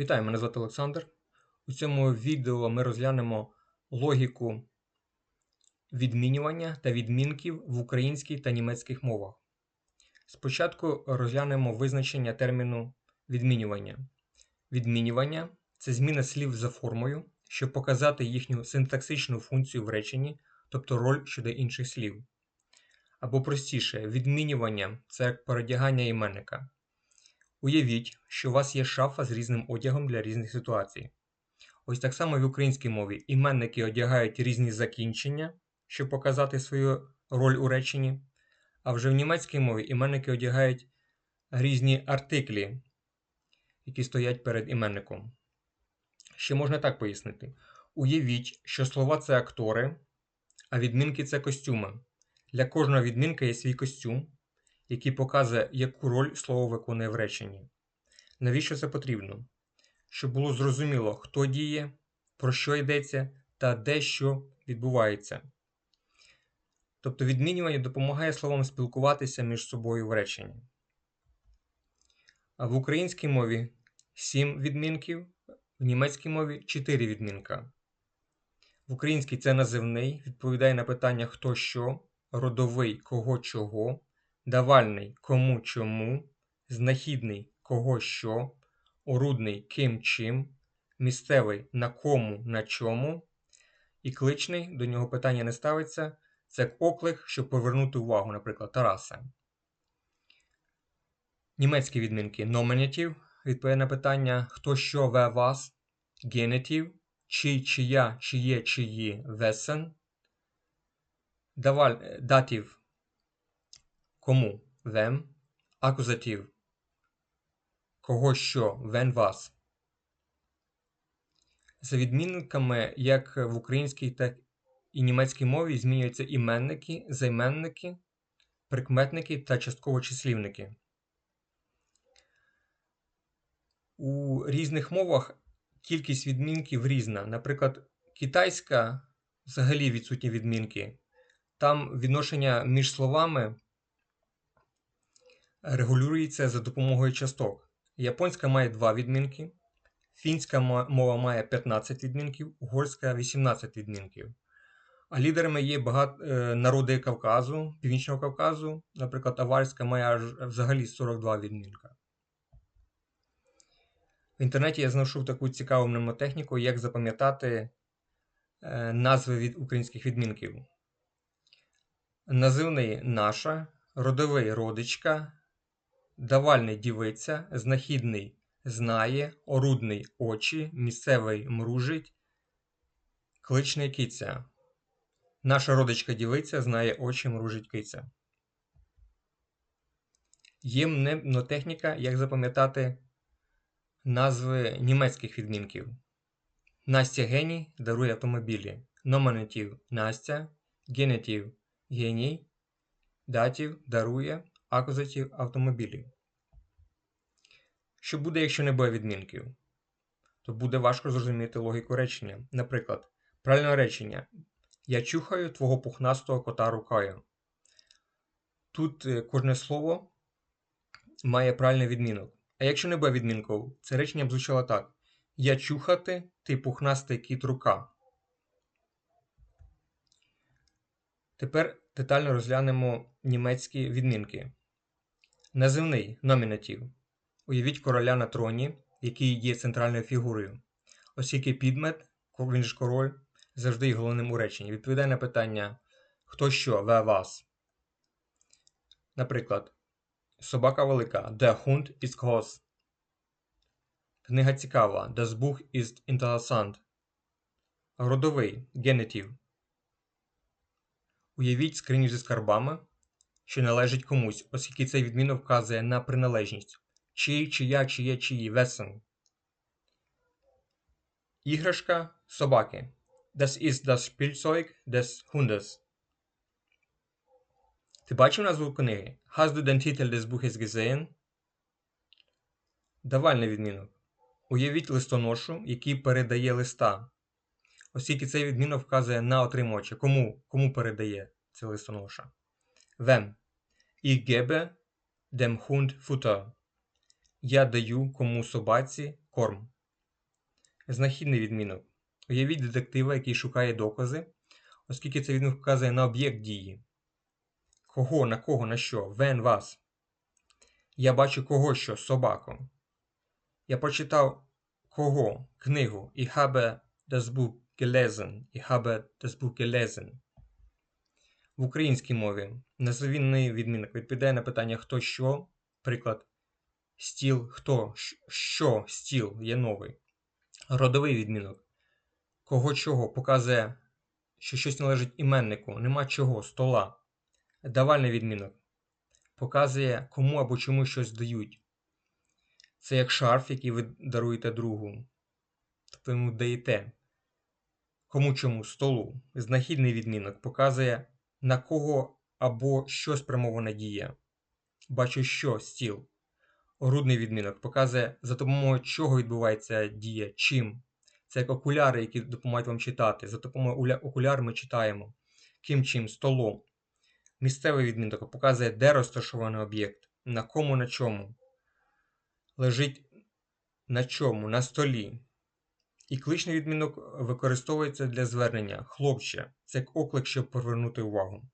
Вітаю, мене звати Олександр. У цьому відео ми розглянемо логіку відмінювання та відмінків в українській та німецьких мовах. Спочатку розглянемо визначення терміну відмінювання. Відмінювання це зміна слів за формою, щоб показати їхню синтаксичну функцію в реченні, тобто роль щодо інших слів. Або простіше, відмінювання це передягання іменника. Уявіть, що у вас є шафа з різним одягом для різних ситуацій. Ось так само в українській мові іменники одягають різні закінчення, щоб показати свою роль у реченні, а вже в німецькій мові іменники одягають різні артиклі, які стоять перед іменником. Ще можна так пояснити: уявіть, що слова це актори, а відмінки це костюми. Для кожного відмінка є свій костюм який показує, яку роль слово виконує в реченні. Навіщо це потрібно? Щоб було зрозуміло, хто діє, про що йдеться та де що відбувається. Тобто відмінювання допомагає словам спілкуватися між собою в реченні. А в українській мові 7 відмінків, в німецькій мові 4 відмінка. В українській це називний, відповідає на питання хто що, родовий кого чого, давальний кому чому, знахідний кого що, орудний ким чим, місцевий на кому на чому, і кличний, до нього питання не ставиться, це оклик, щоб повернути увагу, наприклад, Тараса. Німецькі відмінки номінатив відповідає на питання. Хто що ве вас, генетив, чи, чия, чиє, чиї весен, даваль, датів Кому them, акузатив. Кого що вен вас. За відмінниками як в українській, так і німецькій мові змінюються іменники, займенники, прикметники та частково числівники. У різних мовах кількість відмінків різна. Наприклад, китайська взагалі відсутні відмінки. Там відношення між словами регулюється за допомогою часток. Японська має два відмінки, фінська мова має 15 відмінків, угорська 18 відмінків. А лідерами є багато е, народи Кавказу, Північного Кавказу, наприклад, аварська має аж взагалі 42 відмінка. В інтернеті я знайшов таку цікаву мнемотехніку, як запам'ятати е, назви від українських відмінків. Називний наша, родовий родичка, Давальний дівиця, знахідний знає, орудний очі, місцевий мружить, кличний киця. Наша родичка дівиця знає очі мружить киця. Є мнемотехніка, як запам'ятати назви німецьких відмінків. Настя геній дарує автомобілі. Номінатив Настя, генетив геній, датів дарує акузатив автомобілів. Що буде, якщо не буде відмінків? То буде важко зрозуміти логіку речення. Наприклад, правильне речення Я чухаю твого пухнастого кота рукою. Тут е, кожне слово має правильний відмінок. А якщо не буде відмінків, це речення б звучало так: Я чухати, ти пухнастий кіт рука. Тепер детально розглянемо німецькі відмінки. Називний номінатив. Уявіть короля на троні, який є центральною фігурою, оскільки підмет, він ж король, завжди є головним у реченні. Відповідає на питання хто що, ве вас. Наприклад, собака велика, Der Hund ist groß. Книга цікава, Das Buch ist interessant. Родовий генетив. Уявіть скриню зі скарбами, що належить комусь, оскільки цей відмінок вказує на приналежність чий, чия, чиє, чиї, весен. Іграшка собаки. Das ist das Spielzeug des Hundes. Ти бачив назву книги? Hast du den Titel des Buches gesehen? Давальний відмінок. Уявіть листоношу, який передає листа. Оскільки цей відмінок вказує на отримувача. Кому Кому передає цей листоноша? Вем. Ich gebe dem Hund Futter. Я даю кому собаці корм. Знахідний відмінок. Уявіть детектива, який шукає докази, оскільки цей відмінок вказує на об'єкт дії. Кого, на кого, на що? Вен вас. Я бачу кого що, собаку. Я прочитав кого, книгу. Ich habe das Buch. Ich habe das Buch. В українській мові назовінний відмінок відповідає на питання хто що. Приклад. Стіл хто, що, стіл є новий. Родовий відмінок. Кого чого показує, що щось належить іменнику, нема чого, стола. Давальний відмінок. Показує, кому або чому щось дають. Це як шарф, який ви даруєте другу. Тобто йому даєте. Кому чому столу. Знахідний відмінок показує, на кого або що спрямована дія. Бачу, що стіл. Грудний відмінок показує, за допомогою чого відбувається дія, чим. Це як окуляри, які допомагають вам читати. За допомогою окуляр ми читаємо. Ким чим, столом. Місцевий відмінок показує, де розташований об'єкт, на кому, на чому. Лежить на чому, на столі. І кличний відмінок використовується для звернення хлопче. Це оклик, щоб привернути увагу.